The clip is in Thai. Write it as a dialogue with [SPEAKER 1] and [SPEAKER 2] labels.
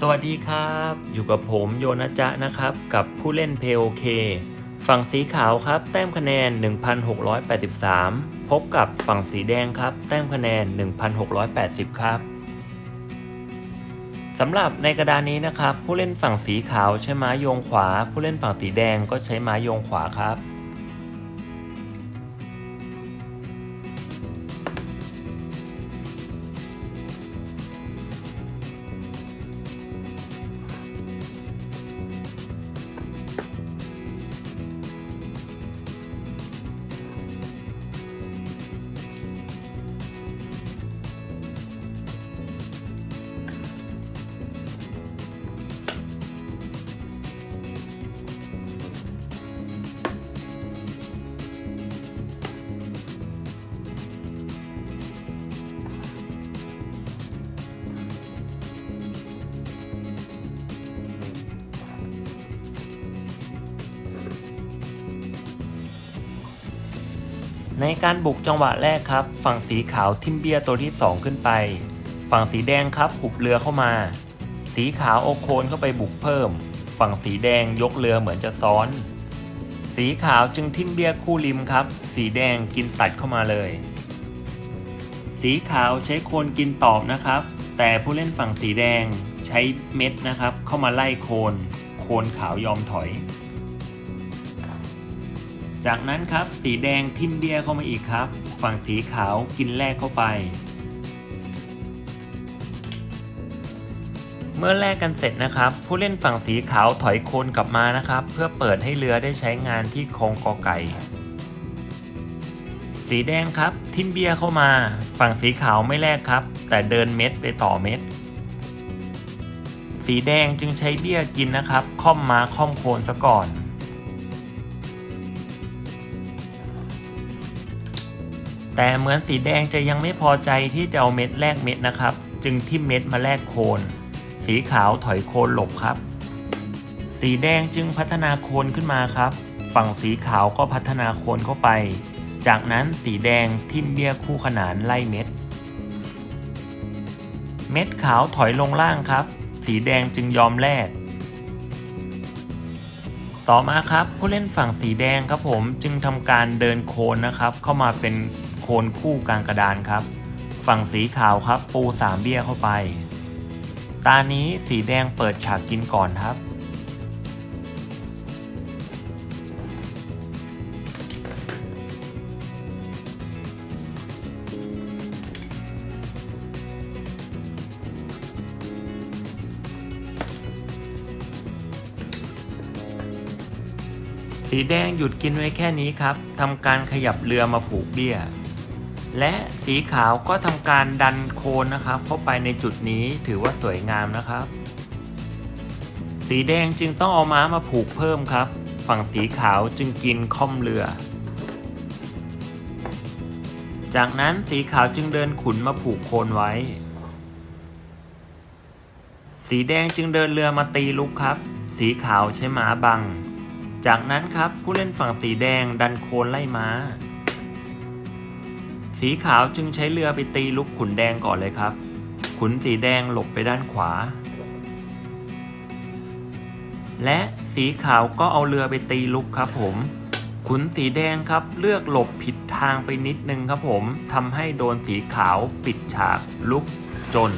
[SPEAKER 1] สวัสดีครับ อยู่กับผมโยนะจ๊ะนะครับ กับผู้เล่นเพโอเคฝั่งสีขาวครับ แต้มคะแนน 1683 พบกับฝั่งสีแดงครับ แต้มคะแนน 1680 ครับสำหรับในกระดานนี้นะครับ ผู้เล่นฝั่งสีขาวใช้ไม้โยงขวา ผู้เล่นฝั่งสีแดงก็ใช้ไม้โยงขวาครับ ในการบุกจังหวะแรกครับ ฝั่งสีขาวทิมเบียตัวที่ 2 ขึ้นไป ฝั่งสีแดงครับหุบเรือเข้ามา สีขาวโอโคนเข้าไปบุกเพิ่ม ฝั่งสีแดงยกเรือเหมือนจะซ้อน สีขาวจึงทิมเบียคู่ริมครับ สีแดงกินตัดเข้ามาเลย สีขาวใช้โคนกินตอบนะครับ แต่ผู้เล่นฝั่งสีแดงใช้เม็ดนะครับ เข้ามาไล่โคน โคนขาวยอมถอย จากนั้นครับสีแดงทิมเบียเข้ามาอีกครับ ฝั่งสีขาวกินแรกเข้าไป เมื่อแลกกันเสร็จนะครับ ผู้เล่นฝั่งสีขาวถอยโคนกลับมานะครับ เพื่อเปิดให้เรือได้ใช้งานที่โครงกอไก่ สีแดงครับทิมเบียเข้ามา ฝั่งสีขาวไม่แลกครับ แต่เดินเม็ดไปต่อเม็ดสีแดงจึงใช้เบี้ยกินนะครับ ค่อมมาค่อมโคนซะก่อน แต่เหมือนสีแดงจะยังไม่พอใจที่จะเอาเม็ดแลกเม็ดนะครับ จึงทิ่มเม็ดมาแลกโคน สีขาวถอยโคนหลบครับ สีแดงจึงพัฒนาโคนขึ้นมาครับ ฝั่งสีขาวก็พัฒนาโคนเข้าไป จากนั้นสีแดงทิ่มเบี้ยคู่ขนานไล่เม็ด เม็ดขาวถอยลงล่างครับ สีแดงจึงยอมแลกต่อมาครับผู้เล่นฝั่งสีแดงครับผมจึงทำการเดินโคนนะครับ เข้ามาเป็น โคนคู่กลางกระดานครับ ฝั่งสีขาวครับปูสามเบี้ยเข้าไป ตานี้สีแดงเปิดฉากกินก่อนครับ สีแดงหยุดกินไว้แค่นี้ครับทำการขยับเรือมาผูกเบี้ย และสีขาวก็ทำการดันโคนนะครับ เข้าไปในจุดนี้ถือว่าสวยงามนะครับ สีแดงจึงต้องเอาม้ามาผูกเพิ่มครับ ฝั่งสีขาวจึงกินค่อมเรือ จากนั้นสีขาวจึงเดินขุนมาผูกโคนไว้ สีแดงจึงเดินเรือมาตีลุกครับ สีขาวใช้ม้าบัง จากนั้นครับผู้เล่นฝั่งสีแดงดันโคนไล่ม้า สีขาวจึงใช้เรือไปตีลุกขุนแดงก่อนเลยครับ ขุนสีแดงหลบไปด้านขวา และสีขาวก็เอาเรือไปตีลุกครับผม ขุนสีแดงครับเลือกหลบผิดทางไปนิดนึงครับผมทำให้โดนสีขาวปิดฉากลุกจน